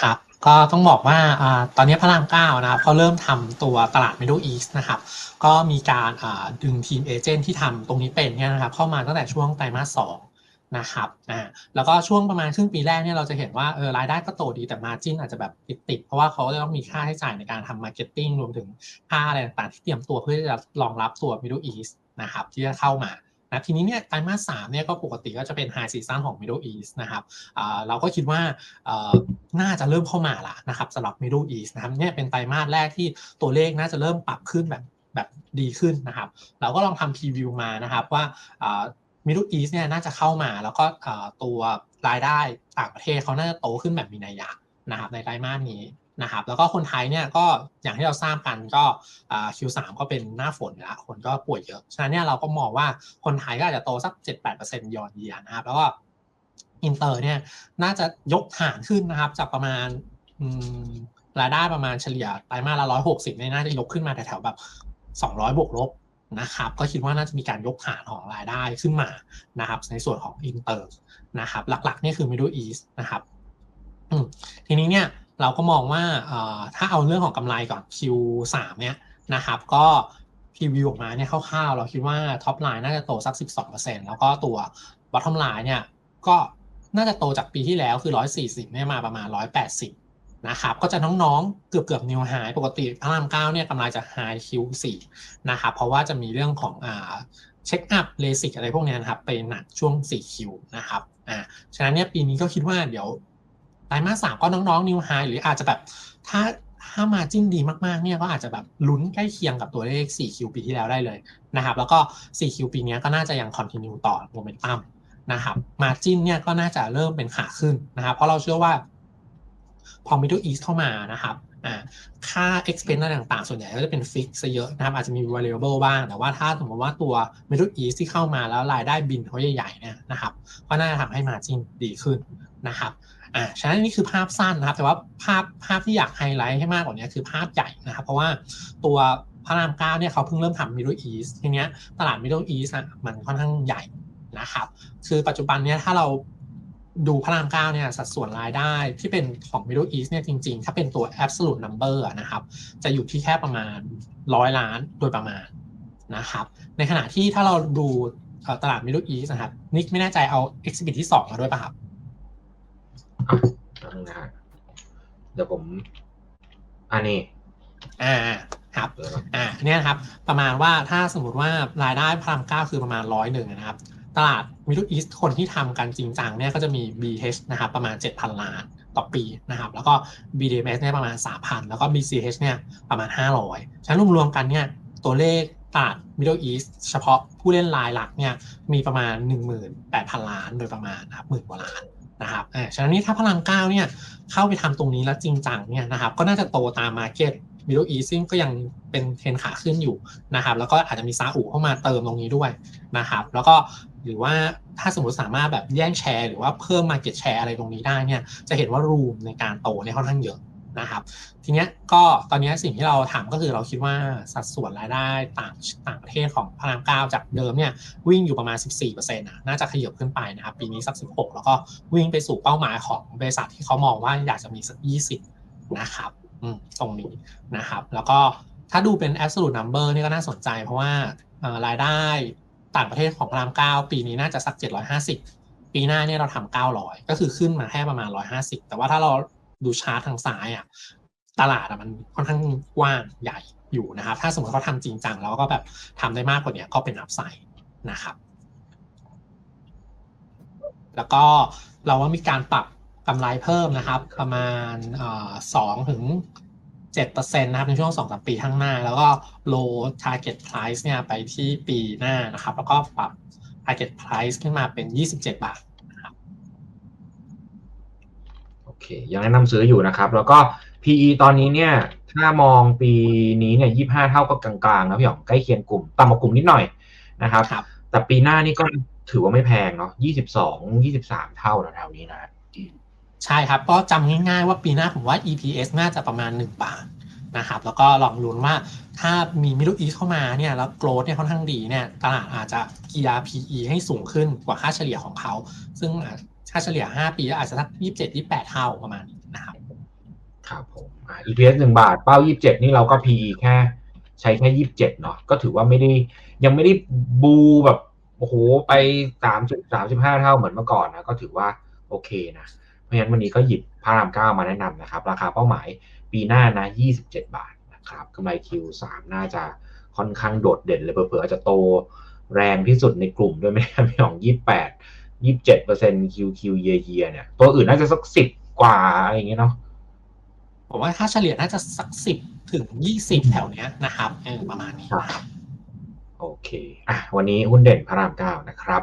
ครับก็ต้องบอกว่าอตอนนี้พระรามเก้านะครับเขาเริ่มทำตัวตลาด Middle East นะครับ ก็มีการดึงทีมเอเจนต์ที่ทำตรงนี้เป็นเนี่ยนะครับเข้ามาตั้งแต่ช่วงไตรมาสสองนะครับอ่าแล้วก็ช่วงประมาณครึ่งปีแรกเนี่ยเราจะเห็นว่าเออรายได้ก็โตดีแต่มาจิ้นอาจจะแบบติดๆเพราะว่าเขาจะต้องมีค่าใช้จ่ายในการทำมาร์เก็ตติ้งรวมถึงค่าอะไรต่างๆที่เตรียมตัวเพื่อจะรองรับตัว Middle East นะครับที่จะเข้ามา นะทีนี้เนี่ยไตรมาสสามเนี่ยก็ปกติก็จะเป็นไฮซีซันของ Middle East นะครับเราก็คิดว่าน่าจะเริ่มเข้ามาละนะครับสำหรับ Middle East นะครับเนี่ยเป็นไตรมาสแรกที่ตัวเลขน่าจะเริ่มปรับขึ้นแบบแบบดีขึ้นนะครับ เราก็ลองทำพรีวิวมานะครับว่าอ่า Middle East เนี่ยน่าจะเข้ามาแล้วก็ตัวรายได้ต่างประเทศเขาน่าจะโตขึ้นแบบมีนัยยะนะครับในไตรมาสนี้ นะครับแล้วก็คนไทยเนี่ยก็อย่างที่เราทราบกันก็อ่า Q3 ก็เป็นหน้าฝนแล้วคนก็ป่วยเยอะ ฉะนั้นเนี่ยเราก็มองว่าคนไทยก็อาจจะโตสัก 7-8%ยอดเยียนะครับแล้วก็อินเตอร์เนี่ยน่าจะยกฐานขึ้นนะครับจากประมาณรายได้ประมาณเฉลี่ยไตรมาสละ160เนี่ยน่าจะยกขึ้นมาแถวๆแบบ200บวกลบนะครับก็คิดว่าน่าจะมีการยกฐานของรายได้ขึ้นมานะครับในส่วนของอินเตอร์นะครับหลักๆนี่คือ Middle East นะครับทีนี้เนี่ย เราก็มองว่าถ้าเอาเรื่องของกำไรก่อน Q3 เนี่ยนะครับก็พรีวิวออกมาเนี่ยคร่าวๆ เราคิดว่าท็อปไลน์น่าจะโตสัก 12%แล้วก็ตัวบอททอมไลน์เนี่ยก็น่าจะโตจากปีที่แล้วคือ 140เนี่ยมาประมาณ 180นะครับก็จะน้องๆ เกือบเกือบนิวไฮปกติพระรามเก้าเนี่ยกำไรจะไฮคิวสี่นะครับเพราะว่าจะมีเรื่องของอ่าเช็คอัพเลสิกอะไรพวกนี้นะครับไปหนักช่วง4คิวนะครับอ่าฉะนั้นเนี่ยปีนี้ก็คิดว่าเดี๋ยว ไตรมาสสามก็น้องๆนิวไฮหรืออาจจะแบบถ้าถ้ามาจิ้นดีมากๆเนี่ยก็อาจจะแบบลุ้นใกล้เคียงกับตัวเลข4คิวปีที่แล้วได้เลยนะครับ แล้วก็4คิวปีนี้ก็น่าจะยังคอนติเนียต่อโมเมนตัมนะครับมาจิ้นเนี่ยก็น่าจะเริ่มเป็นขาขึ้นนะครับ เพราะเราเชื่อว่า พอ Middle East เข้ามานะครับอ่าค่า expense อะไรต่างๆ ส่วนใหญ่ก็จะเป็น fix ซะเยอะนะครับ อาจจะมี variable บ้าง แต่ว่าถ้าสมมติว่าตัว Middle East ที่เข้ามาแล้วรายได้บินเขาใหญ่ๆเนี่ยนะครับ ก็น่าจะทำให้ margin ดีขึ้นนะครับ อ่าฉะนั้นนี่คือภาพสั้นนะครับ แต่ว่าภาพภาพที่อยากไฮไลท์ให้มากกว่านี้คือภาพใหญ่นะครับ เพราะว่าตัวพระรามเก้าเนี่ยเขาเพิ่งเริ่มทำ Middle East ทีเนี้ยตลาด Middle East อะมันค่อนข้างใหญ่นะครับ คือปัจจุบันเนี่ยถ้าเราดูพระรามเก้าเนี่ยสัดส่วนรายได้ที่เป็นของ Middle East เนี่ยจริงๆ ถ้าเป็นตัว absolute number นะครับ จะอยู่ที่แค่ประมาณร้อยล้านโดยประมาณนะครับ ในขณะที่ถ้าเราดูตลาด Middle East นะครับนิกไม่แน่ใจเอา exhibit ที่ 2 มาด้วยป่ะครับ อะแป๊บนึงนะฮะเดี๋ยวผมอันนี้อ่าครับอ่าเนี่ยครับ ประมาณว่าถ้าสมมติว่ารายได้พระรามเก้าคือประมาณร้อยหนึ่งนะครับ ตลาด Middle East คนที่ทำกันจริงจังเนี่ยก็จะมี BH นะครับ ประมาณ 7,000 ล้านต่อปีนะครับ แล้วก็ BDMs เนี่ยประมาณ 3,000 แล้วก็ BCH เนี่ยประมาณ 500 ฉะนั้นรวมๆกันเนี่ยตัวเลข ตลาด Middle East เฉพาะผู้เล่นรายหลักเนี่ยมีประมาณ 18,000 ล้านโดยประมาณนะครับหมื่นกว่าล้านนะครับเออฉะนั้นนี่ถ้าพลังเก้าเนี่ยเข้าไปทำตรงนี้แล้วจริงจังเนี่ยนะครับก็น่าจะโตตาม Market Middle East ซึ่งก็ยังเป็นเทรนขาขึ้นอยู่นะครับ แล้วก็อาจจะมีซาอุเข้ามาเติมตรงนี้ด้วยนะครับ แล้วก็หรือว่าถ้าสมมติสามารถแบบแย่งแชร์หรือว่าเพิ่ม Market Share อะไรตรงนี้ได้เนี่ย จะเห็นว่ารูมในการโตเนี่ยค่อนข้างเยอะ นะครับ ทีเนี้ยก็ตอนนี้สิ่งที่เราถามก็คือเราคิดว่าสัดส่วนรายได้ต่างต่างประเทศของพระรามเก้าจากเดิมเนี่ยวิ่งอยู่ประมาณ 14%นะน่าจะขยับขึ้นไปนะครับ ปีนี้สัก 16 แล้วก็วิ่งไปสู่เป้าหมายของบริษัทที่เขามองว่าอยากจะมีสัก 20 นะครับอืมตรงนี้นะครับ แล้วก็ถ้าดูเป็น absolute number นี่ก็น่าสนใจ เพราะว่ารายได้ต่างประเทศของพระรามเก้าปีนี้น่าจะสัก 750ปีหน้าเนี่ยเราทำ900 ก็คือขึ้นมาแค่ประมาณ 150 แต่ว่าถ้าเรา ดูชาร์ตทางซ้ายอะตลาดอะมันค่อนข้างกว้างใหญ่อยู่นะครับ ถ้าสมมติเขาทำจริงจังแล้วก็แบบทำได้มากกว่านี้ก็เป็นอัพไซด์นะครับ แล้วก็เราว่ามีการปรับกำไรเพิ่มนะครับ ประมาณสองถึงเจ็ดเปอร์เซ็นต์นะครับในช่วงสองสามปีข้างหน้า แล้วก็ low target price เนี่ยไปที่ปีหน้านะครับ แล้วก็ปรับ target price ขึ้นมาเป็นยี่สิบเจ็ดบาท โอ เคยังแนะนำซื้ออยู่นะครับ แล้วก็ PE ตอนนี้เนี่ย ถ้ามองปีนี้เนี่ยยี่ห้าเท่าก็กลางๆนะพี่หยองใกล้เคียงกลุ่มต่ำกว่ากลุ่มนิดหน่อยนะครับครับ แต่ปีหน้านี่ก็ถือว่าไม่แพงเนาะยี่สิบสองยี่สิบสามเท่าแถวๆนี้นะใช่ครับ ก็จำง่ายๆว่าปีหน้าผมว่า EPS น่าจะประมาณ 1 บาทนะครับ แล้วก็ลองลุ้นว่าถ้ามี Middle East เข้ามาเนี่ยแล้ว growth เนี่ยค่อนข้างดีเนี่ยตลาดอาจจะเกียร์ PE ให้สูงขึ้นกว่าค่าเฉลี่ยของเขา ซึ่งอะ ค่าเฉลี่ย 5 ปีก็อาจจะสัก27 28เท่าประมาณนี้นะครับ ครับผมอ่า EPS หนึ่งบาทเป้ายี่สิบเจ็ดนี่เราก็ PE แค่ ใช้แค่ยี่สิบเจ็ดเนาะก็ถือว่าไม่ได้ยังไม่ได้บูแบบโอ้โหไปสามสิบสามสิบห้าเท่าเหมือนเมื่อก่อนนะก็ถือว่าโอเคนะเพราะฉะนั้นวันนี้ก็หยิบพระรามเก้ามาแนะนำนะครับ ราคาเป้าหมายปีหน้านะยี่สิบเจ็ดบาทนะครับกำไร Q3 น่าจะค่อนข้างโดดเด่นเลยเผื่อๆอาจจะโตแรงที่สุดในกลุ่มด้วยไหมครับพี่หองยี่แปด ยี่สิบเจ็ดเปอร์เซ็นต์ QQ year year เนี่ย ตัวอื่นน่าจะสักสิบกว่าอะไรอย่างเงี้ยเนาะผมว่าค่าเฉลี่ยน่าจะสักสิบถึงยี่สิบแถวเนี้ยนะครับเออประมาณนี้นะครับโอเค อะ วันนี้หุ้นเด่นพระรามเก้านะครับ